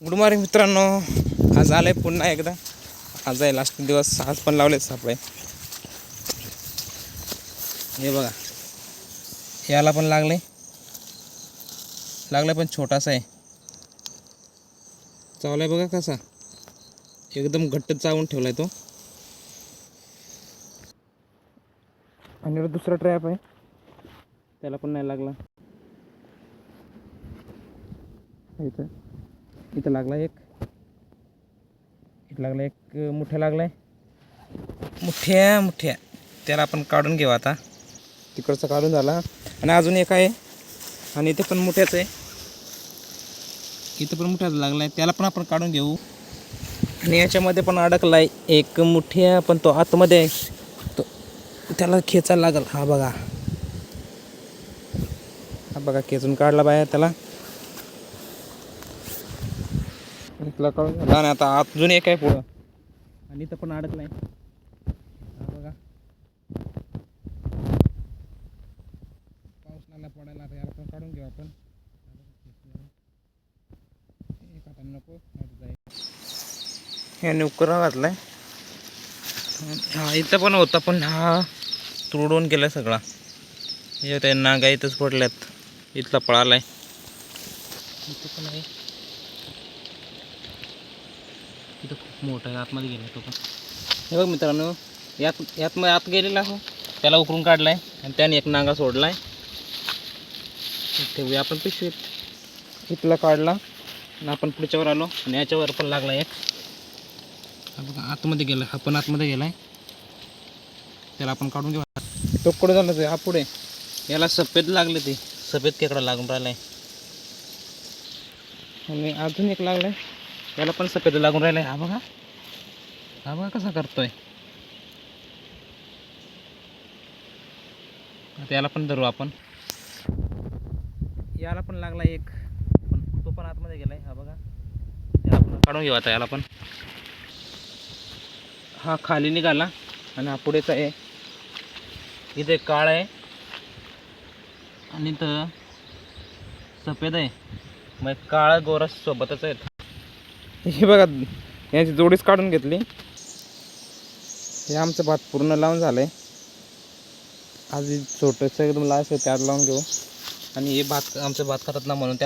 Good morning मित्रांनो. आज आलं आहे पुन्हा एकदा. आज आहे लास्ट दिवस. आज पण लावले सापळे. हे बघा. याला पण लागले लागलाय पण छोटासा आहे. चावलाय बघा कसा. एकदम घट्ट चावून ठेवलाय तो. आणि दुसरा ट्रॅप आहे. त्याला पण नाही लागला. इथं. इथं लागला एक. इथं लागला एक मुठ्या लागलाय. मुठ्या मुठ्या. त्याला आपण काढून घेऊ आता. तिकडचा काढून झाला. आणि अजून एक आहे. आणि इथे पण मुठ्याच आहे. इथं पण मुठ्याच लागलाय. त्याला पण आपण काढून घेऊ. आणि याच्यामध्ये पण अडकलाय एक मुठ्या पण तो आतमध्ये आहे. तो त्याला खेचायला लागल. हा बघा. हा बघा खेचून काढला बाहेर त्याला. इथला काढून झाला. आणि आता अजून एक आहे पुढं. आणि इथं पण अडकलाय. हा बघा. पाऊस लागला पडायला आता याला पण काढून घेऊ आपण. एक आता नको. ह्याने उकरा घातलाय. हा इथं पण होता पण हा तुडून गेला सगळा. हे त्या नागा इथंच पडल्यात. इथला पळालाय. इथं पण आहे. तिथं खूप मोठं आहे आतमध्ये गेला तो पण. हे बघ मित्रांनो यात यात मग आत गेलेला हो त्याला उकरून काढलाय आणि त्याने एक नांगा सोडलाय. ठेवूया आपण पिशवीत. इथला काढला आणि आपण पुढच्यावर आलो आणि याच्यावर पण लागला एक. हा आतमध्ये गेला. हा पण आतमध्ये गेलाय. त्याला आपण काढून घेऊ. तो कुठं झालं ते? हा पुढे. याला सफेद लागले ते. सफेद केकडा लागून राहिलाय. आणि अजून एक लागलाय. याला पण सफेद लागून राहिलाय. हा बघा. हा बघा कसा करतोय. याला पण धरू आपण. याला पण लागला एक. पण तो पण आतमध्ये गेलाय. हा बघा. याला पण काढून घेऊ आता याला पण. हा खाली निघाला. आणि हा पुढेचा आहे. इथे काळ आहे. आणि तर सफेद आहे. मग काळा गोरस सोबतच आहेत. हे बघा याची जोडीच काढून घेतली. हे आमचं भात पूर्ण लावून झालं आहे आज छोटंसं एकदम लास्ट आहे त्यात लावून घेऊ. आणि हे भात आमचं भात करत ना म्हणून त्या